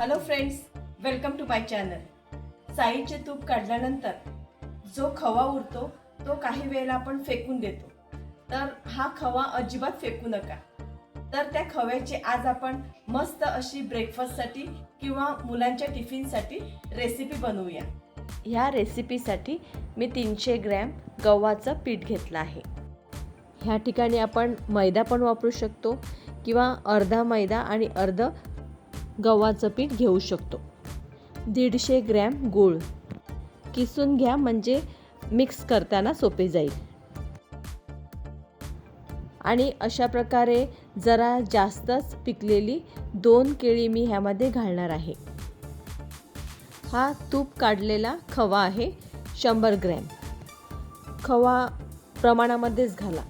Hello friends welcome to my channel साईचे तूप काढल्यानंतर जो खवा उरतो तो काही वेळेला आपण फेकून देतो. तर हा खवा अजिबात फेकू नका. तर त्या खव्याची आज आपण मस्त अशी ब्रेकफास्टसाठी किंवा मुलांच्या टिफिनसाठी रेसिपी बनवूया. ह्या रेसिपीसाठी मी तीनशे ग्रॅम गव्हाचं पीठ घेतलं आहे. ह्या ठिकाणी आपण मैदा पण वापरू शकतो किंवा अर्धा मैदा आणि अर्ध गव्हाचं पीठ घेऊ शकतो. दीडशे ग्रॅम गूळ. किसून घ्या म्हणजे मिक्स करताना सोपे जाईल. आणि अशा प्रकारे जरा जास्तच पिकलेली दोन केळी मी ह्यामध्ये घालणार आहे. हा तूप काढलेला खवा आहे शंभर ग्रॅम. खवा प्रमाणामध्येच घाला.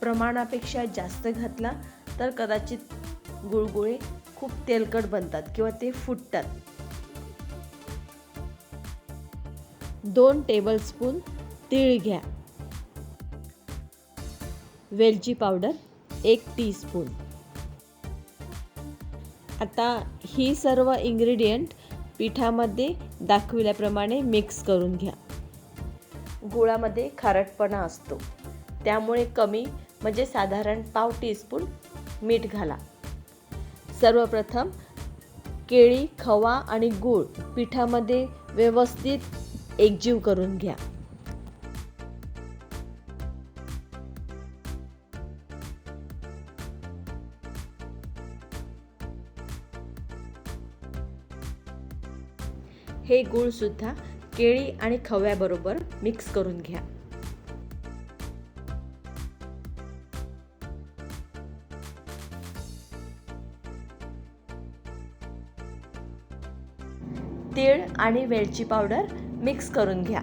प्रमाणापेक्षा जास्त घातला तर कदाचित गुळगुळे खूप तेलकट बनतात किंवा ते फुटतात. दोन टेबलस्पून तीळ घ्या. वेलची पावडर एक टीस्पून आता ही सर्व इंग्रेडियंट पिठामध्ये दाखविल्याप्रमाणे मिक्स करून घ्या. गुळामध्ये खारटपणा असतो. त्यामुळे कमी म्हणजे साधारण पाव टीस्पून मीठ घाला. सर्वप्रथम केळी खवा आणि गूळ पिठामध्ये व्यवस्थित एकजीव करून घ्या. हे गूळसुद्धा केळी आणि खव्याबरोबर मिक्स करून घ्या. तीळ आणि वेलची पावडर मिक्स करून घ्या.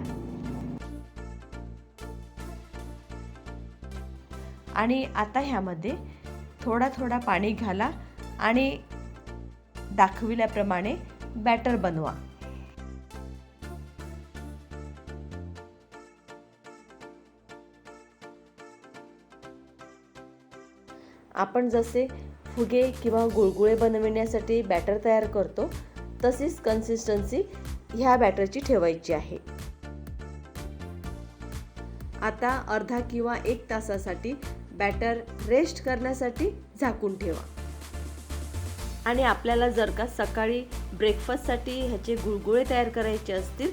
आणि आता ह्यामध्ये थोडा थोडा पाणी घाला आणि दाखविल्याप्रमाणे बॅटर बनवा. आपण जसे फुगे किंवा गुळगुळे बनविण्यासाठी बॅटर तयार करतो तशीच कन्सिस्टन्सी ह्या बॅटरची ठेवायची आहे. आता अर्धा किंवा एक तासासाठी बॅटर रेस्ट करण्यासाठी झाकून ठेवा. आणि आपल्याला जर का सकाळी ब्रेकफास्टसाठी ह्याचे गुळगुळे तयार करायचे असतील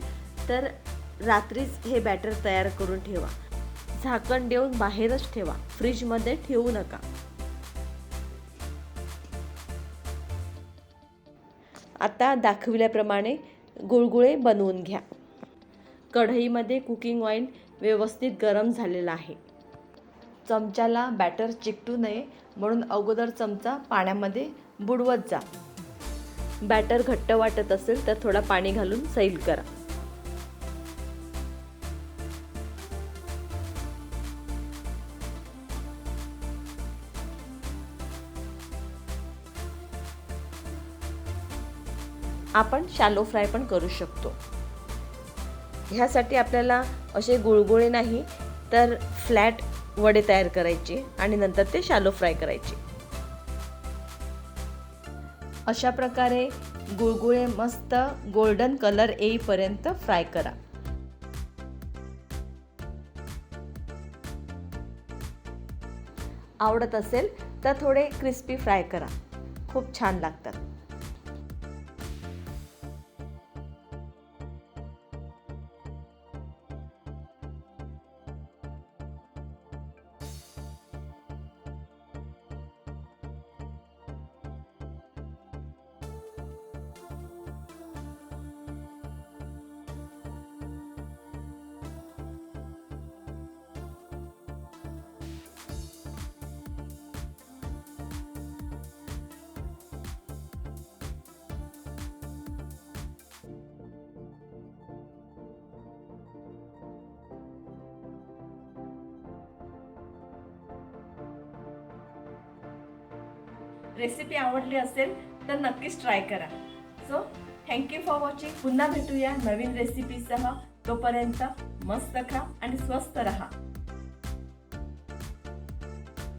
तर रात्रीच हे बॅटर तयार करून ठेवा. झाकण देऊन बाहेरच ठेवा. फ्रीजमध्ये ठेवू नका. आता दाखविल्याप्रमाणे गुळगुळे बनवून घ्या. कढईमध्ये कुकिंग ऑइल व्यवस्थित गरम झालेला आहे. चमच्याला बॅटर चिकटू नये म्हणून अगोदर चमचा पाण्यामध्ये बुडवत जा. बॅटर घट्ट वाटत असेल तर थोडा पाणी घालून सैल करा. आपण शॅलो फ्राय पण करू शकतो. ह्यासाठी आपल्याला असे गुळगुळे नाही तर फ्लॅट वडे तयार करायचे आणि नंतर ते शॅलो फ्राय करायचे. अशा प्रकारे गुळगुळे मस्त गोल्डन कलर येईपर्यंत फ्राय करा. आवडत असेल तर थोडे क्रिस्पी फ्राय करा. खूप छान लागतात. रेसिपी आवडली असेल तर नक्कीच ट्राय करा. सो थँक्यू फॉर वॉचिंग पुन्हा भेटूया नवीन रेसिपीसह तोपर्यंत मस्त खा आणि स्वस्त रहा.